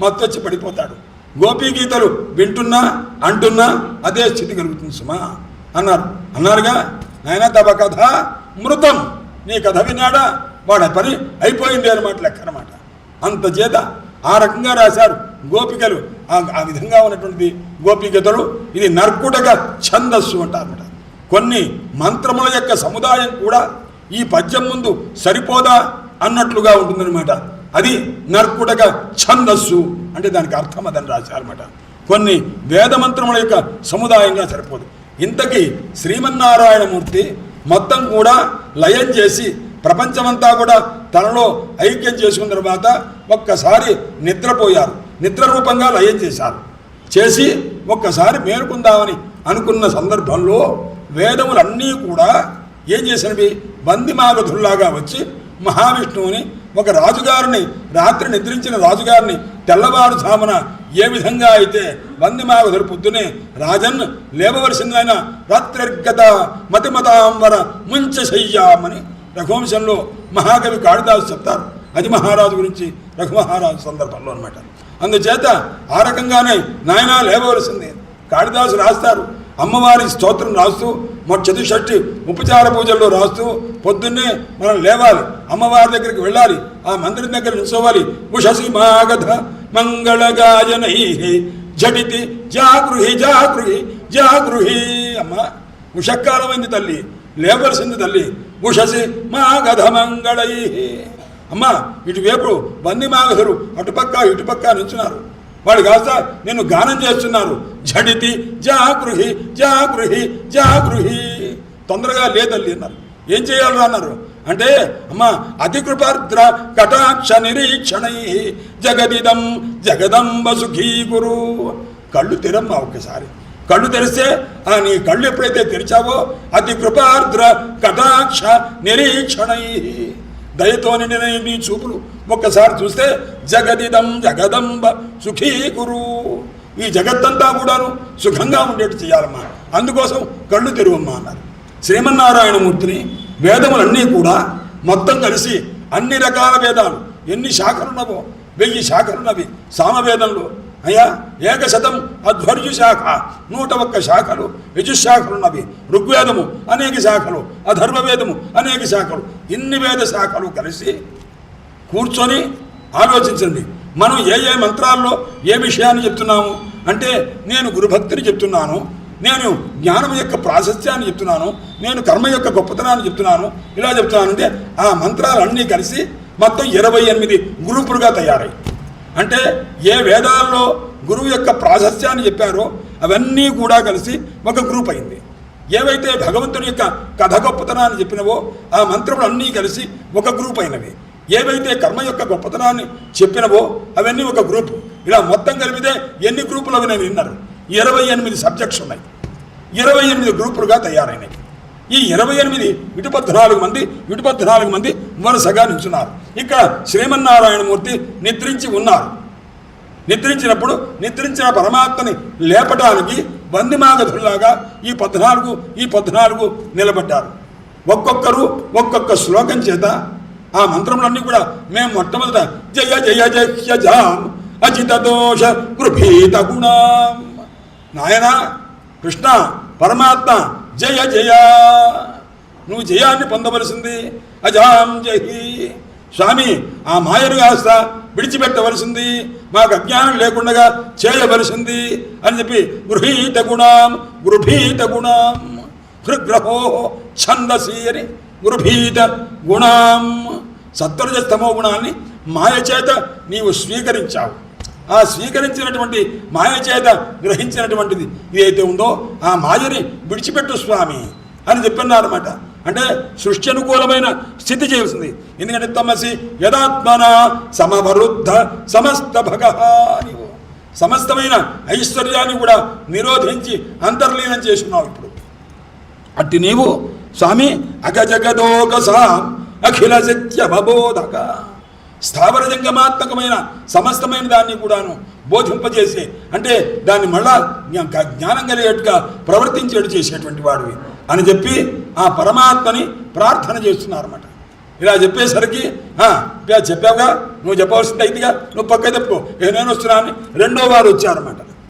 మత్తొచ్చి పడిపోతాడు. గోపీ గీతలు వింటున్నా అంటున్నా అదే స్థితి కలుగుతుంది సుమా. అన్నారు. అన్నారుగా నాయన తమ కథ మృతం. నీ కథ విన్నాడా? వాడ పని అయిపోయింది అనమాట లెక్క అనమాట అంత చేత ఆ రకంగా రాశారు గోపికలు. ఆ విధంగా ఉన్నటువంటి గోపికతలు ఇది నర్కుడగా ఛందస్సు అంటారన్నమాట కొన్ని మంత్రముల యొక్క సముదాయం కూడా ఈ పద్యం ముందు సరిపోదా అన్నట్లుగా ఉంటుందన్నమాట. అది నర్కుటక ఛందస్సు అంటే దానికి అర్థం అదని రాశారన్నమాట. కొన్ని వేదమంత్రముల యొక్క సముదాయంగా సరిపోదు. ఇంతకీ శ్రీమన్నారాయణమూర్తి మొత్తం కూడా లయం చేసి ప్రపంచమంతా కూడా తనలో ఐక్యం చేసుకున్న తర్వాత ఒక్కసారి నిద్రపోయారు. నిద్ర రూపంగా లయం చేశారు. చేసి ఒక్కసారి మేలుకుందామని అనుకున్న సందర్భంలో వేదములన్నీ కూడా ఏం చేసినవి? బందిమాగధుల్లాగా వచ్చి మహావిష్ణువుని ఒక రాజుగారిని రాత్రి నిద్రించిన రాజుగారిని తెల్లవారుజామున ఏ విధంగా అయితే వందిమాగధులు పొద్దునే రాజన్ లేవవలసిందైన రాత్రిర్గత మతిమతాంబర ముంచ శయ్యామని రఘువంశంలో మహాకవి కాళిదాసు చెప్తారు. అది మహారాజు గురించి రఘుమహారాజు సందర్భంలో అనమాట అందుచేత ఆ రకంగానే నాయన లేవవలసిందే. కాళిదాసు రాస్తారు. అమ్మవారి స్తోత్రం రాస్తూ మొట్ట చతుషష్ఠి ఉపచార పూజల్లో రాస్తూ పొద్దున్నే మనం లేవాలి అమ్మవారి దగ్గరికి వెళ్ళాలి ఆ మందిరం దగ్గర నిల్చోవాలి. ఉషసి మాగధ మంగళగాయనై జడితి జాగృహి జాగృహి జాగృహి. అమ్మ ఉషకాలమైంది తల్లి లేవలసింది తల్లి ఉషసి మాగధ మంగళై. అమ్మ ఇటువైపు బంది మాగధులు అటుపక్క ఇటుపక్క నిల్చున్నారు వాడు కాస్త నేను గానం చేస్తున్నారు. జడితి జాగృహి జాగృహి జాగృహి. తొందరగా లేదల్లి అన్నారు. ఏం చేయాలి అన్నారు. అంటే అమ్మ అతికృపార్ద్ర కటాక్ష నిరీక్షణై జగదిదం జగదంబ సుఖీ గురు. కళ్ళు తెరమ్మా ఒక్కసారి. కళ్ళు తెరిస్తే ఆ నీ కళ్ళు ఎప్పుడైతే తెరిచావో అతి కృపార్ద్ర కటాక్ష నిరీక్షణై. దయతోని నిండిన నీ చూపులు ఒక్కసారి చూస్తే జగదిదం జగదంబ సుఖీ గురు ఈ జగత్తంతా కూడాను సుఖంగా ఉండేట్టు చేయాలమ్మా. అందుకోసం కళ్ళు తెరువమ్మా అన్నారు. శ్రీమన్నారాయణమూర్తిని వేదములన్నీ కూడా మొత్తం కలిసి అన్ని రకాల వేదాలు ఎన్ని శాఖలున్నవో వెయ్యి శాఖలున్నవి సామవేదంలో అయ్యా ఏకశతం అధ్వర్యు శాఖ నూట ఒక్క శాఖలు యజుశాఖలున్నవి ఋగ్వేదము అనేక శాఖలు అధర్వవేదము అనేక శాఖలు. ఇన్ని వేద శాఖలు కలిసి కూర్చొని ఆలోచించండి. మనం ఏ ఏ మంత్రాల్లో ఏ విషయాన్ని చెప్తున్నాము? అంటే నేను గురుభక్తిని చెప్తున్నాను నేను జ్ఞానం యొక్క ప్రాశస్త్యాన్ని చెప్తున్నాను నేను కర్మ యొక్క గొప్పతనాన్ని చెప్తున్నాను ఇలా చెప్తున్నాను అంటే ఆ మంత్రాలన్నీ కలిసి మొత్తం ఇరవై ఎనిమిది గ్రూపులుగా తయారయ్యాయి. అంటే ఏ వేదాల్లో గురువు యొక్క ప్రాశస్త్యాన్ని చెప్పారో అవన్నీ కూడా కలిసి ఒక గ్రూప్ అయింది. ఏవైతే భగవంతుని యొక్క కథ గొప్పతనాన్ని చెప్పినవో ఆ మంత్రములు అన్నీ కలిసి ఒక గ్రూప్ అయినవి. ఏవైతే కర్మ యొక్క గొప్పతనాన్ని చెప్పినవో అవన్నీ ఒక గ్రూప్. ఇలా మొత్తం కలిపితే ఎన్ని గ్రూపులు అవి నేను విన్నారు ఇరవై ఎనిమిది సబ్జెక్ట్స్ ఉన్నాయి. ఇరవై ఎనిమిది గ్రూపులుగా తయారైనవి. ఈ ఇరవై ఎనిమిది ఇటు పద్నాలుగు మంది ఇటు పద్నాలుగు మంది వరుసగా నిల్చున్నారు. ఇక్కడ శ్రీమన్నారాయణమూర్తి నిద్రించి ఉన్నారు. నిద్రించినప్పుడు నిద్రించిన పరమాత్మని లేపటానికి బందిమాగధుల్లాగా ఈ పద్నాలుగు ఈ పద్నాలుగు నిలబడ్డారు. ఒక్కొక్కరు ఒక్కొక్క శ్లోకం చేత ఆ మంత్రములన్నీ కూడా మేము మొట్టమొదట జయ జయ జయ జాం అజిత దోష గృభీత గుణం. నాయన కృష్ణ పరమాత్మ జయ జయ. నువ్వు జయాన్ని పొందవలసింది. అజాం జహి. స్వామి ఆ మాయను కాస్త విడిచిపెట్టవలసింది. మాకు అజ్ఞానం లేకుండా చేయవలసింది అని చెప్పి గృహీత గుణం గృభీత గుణం హృగ్రహో ఛందసి అని గృభీత గుణాం సత్వరజస్తమో గుణాన్ని మాయ చేత నీవు స్వీకరించావు. ఆ స్వీకరించినటువంటి మాయ చేత గ్రహించినటువంటిది ఏదైతే ఉందో ఆ మాయని విడిచిపెట్టు స్వామి అని చెప్పినారన్నమాట. అంటే సృష్టి అనుకూలమైన స్థితి చేయాల్సింది. ఎందుకంటే తమసి యదాత్మన సమవరుద్ధ సమస్త భగ సమస్తమైన ఐశ్వర్యాన్ని కూడా నిరోధించి అంతర్లీనం చేసుకున్నావు ఇప్పుడు. అట్టి నీవు స్వామి అగజగదోగసా అఖిల సత్య భబోధక స్థావర జంగమాత్మకమైన సమస్తమైన దాన్ని కూడాను బోధింపజేసే అంటే దాన్ని మళ్ళా జ్ఞానం కలిగేట్టుగా ప్రవర్తించేట్టు చేసేటువంటి వాడివి అని చెప్పి ఆ పరమాత్మని ప్రార్థన చేస్తున్నారన్నమాట. ఇలా చెప్పేసరికి చెప్పావుగా నువ్వు చెప్పవలసింది అయితేగా నువ్వు పక్క చెప్పుకో నేను వస్తున్నా అని రెండో వారు వచ్చారన్నమాట.